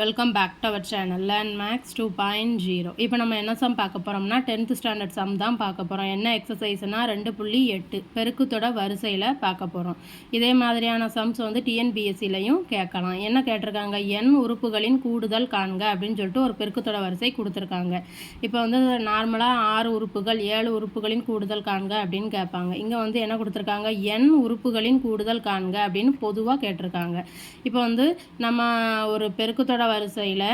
Welcome back to our channel learn maths two point zero இப்போ நம்ம என்ன some பார்க்க போகிறோம்னா டென்த்து ஸ்டாண்டர்ட் சம் தான் பார்க்க போகிறோம் என்ன எக்ஸசைஸ்னால் ரெண்டு புள்ளி எட்டு பெருக்குத்தொட வரிசையில் பார்க்க போகிறோம் இதே மாதிரியான சம்ஸ் வந்து டிஎன்பிஎஸ்சிலையும் கேட்கலாம். என்ன கேட்டிருக்காங்க? எண் உறுப்புகளின் கூடுதல் காண்க அப்படின்னு சொல்லிட்டு ஒரு பெருக்குத்தொட வரிசை கொடுத்துருக்காங்க. இப்போ வந்து நார்மலாக ஆறு உறுப்புகள் ஏழு உறுப்புகளின் கூடுதல் காண்க அப்படின்னு கேட்பாங்க. இங்கே வந்து என்ன கொடுத்துருக்காங்க? எண் உறுப்புகளின் கூடுதல் காண்க அப்படின்னு பொதுவாக கேட்டிருக்காங்க. இப்போ வந்து நம்ம ஒரு பெருக்குத்தோட வரிசையில்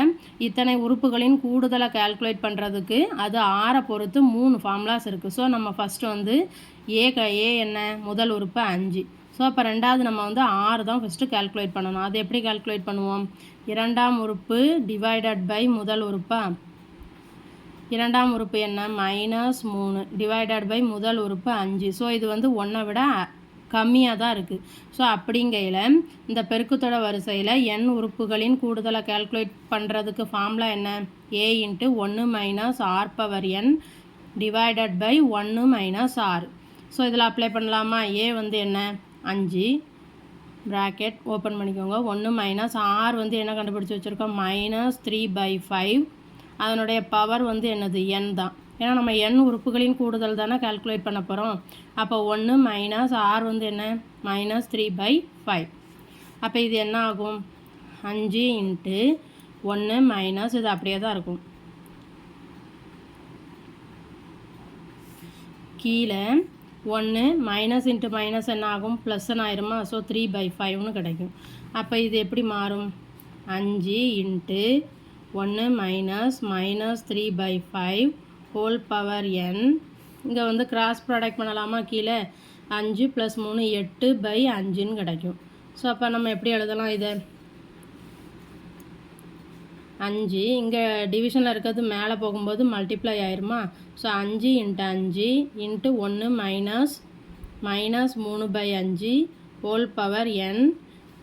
இத்தனை உறுப்புகளின் கூடுதலை கால்குலேட் பண்ணுறதுக்கு அது ஆறை பொறுத்து மூணு ஃபார்முலாஸ் இருக்குது ஸோ நம்ம ஃபஸ்ட்டு வந்து ஏ க ஏ என்ன? முதல் உறுப்பு அஞ்சு. ஸோ அப்போ ரெண்டாவது நம்ம வந்து ஆறு தான் ஃபஸ்ட்டு கால்குலேட் பண்ணணும். அது எப்படி கால்குலேட் பண்ணுவோம்? இரண்டாம் உறுப்பு டிவைடட் பை முதல் உறுப்பா? இரண்டாம் உறுப்பு என்ன? மைனஸ் மூணு. டிவைடட் பை முதல் உறுப்பு அஞ்சு. ஸோ இது வந்து ஒன்றை விட கம்மியாக தான் இருக்குது ஸோ அப்படிங்கையில் இந்த பெருக்குத்தொட வரிசையில் எண் உறுப்புகளின் கூடுதலை கேல்குலேட் பண்ணுறதுக்கு ஃபார்முலா என்ன? ஏ இன்ட்டு ஒன்று minus r power n divided by ஒன்று மைனஸ் ஆறு ஸோ இதில் அப்ளை பண்ணலாமா? ஏ வந்து என்ன? அஞ்சு. ப்ராக்கெட் ஓப்பன் பண்ணிக்கோங்க. ஒன்று மைனஸ் ஆர் வந்து என்ன கண்டுபிடிச்சி வச்சுருக்கோம்? மைனஸ் த்ரீ பை ஃபைவ் அதனுடைய பவர் வந்து என்னது? என் தான். ஏன்னா நம்ம எண் உறுப்புகளின் கூடுதல் தானே கால்குலேட் பண்ண போகிறோம் அப்போ ஒன்று மைனஸ் ஆர் வந்து என்ன? மைனஸ் த்ரீ பை ஃபைவ் அப்போ இது என்ன ஆகும்? அஞ்சு இன்ட்டு ஒன்று மைனஸ் இது அப்படியே தான் இருக்கும். கீழே ஒன்று மைனஸ் இன்ட்டு மைனஸ் என்ன ஆகும்? ப்ளஸ்ன்னு ஆயிருமா? ஸோ த்ரீ பை ஃபைவ்னு கிடைக்கும். அப்போ இது எப்படி மாறும்? அஞ்சு இன்ட்டு ஒன்று minus minus three by five whole power n இங்கே வந்து கிராஸ் ப்ராடக்ட் பண்ணலாமா கீழே? அஞ்சு ப்ளஸ் மூணு எட்டு பை அஞ்சுன்னு கிடைக்கும். ஸோ அப்போ நம்ம எப்படி எழுதலாம் இதை? அஞ்சு. இங்கே டிவிஷனில் இருக்கிறது மேலே போகும்போது மல்டிப்ளை ஆயிருமா? ஸோ அஞ்சு இன்ட்டு அஞ்சு இன்ட்டு ஒன்று மைனஸ் மைனஸ் மூணு பை அஞ்சு ஹோல் பவர் என்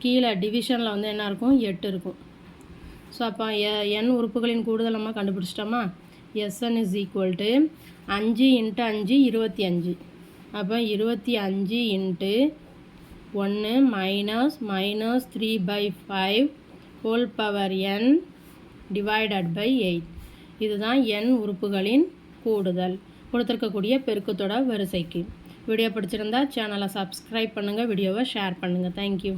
கீழே டிவிஷனில் வந்து என்ன இருக்கும்? எட்டு இருக்கும். ஸோ அப்போ என் உறுப்புகளின் கூடுதல் நம்ம கண்டுபிடிச்சிட்டோமா? S n is equal to அஞ்சு இன்ட்டு அஞ்சு இருபத்தி அஞ்சு அப்போ இருபத்தி அஞ்சு இன்ட்டு ஒன்று minus minus three by five whole power n divided by eight இதுதான் என் உறுப்புகளின் கூடுதல். கொடுத்துருக்கக்கூடிய பெருக்கத்தோட வரிசைக்கு. வீடியோ பிடிச்சிருந்தா சேனலை சப்ஸ்கிரைப் பண்ணுங்கள் வீடியோவை ஷேர் பண்ணுங்கள் தேங்க்யூ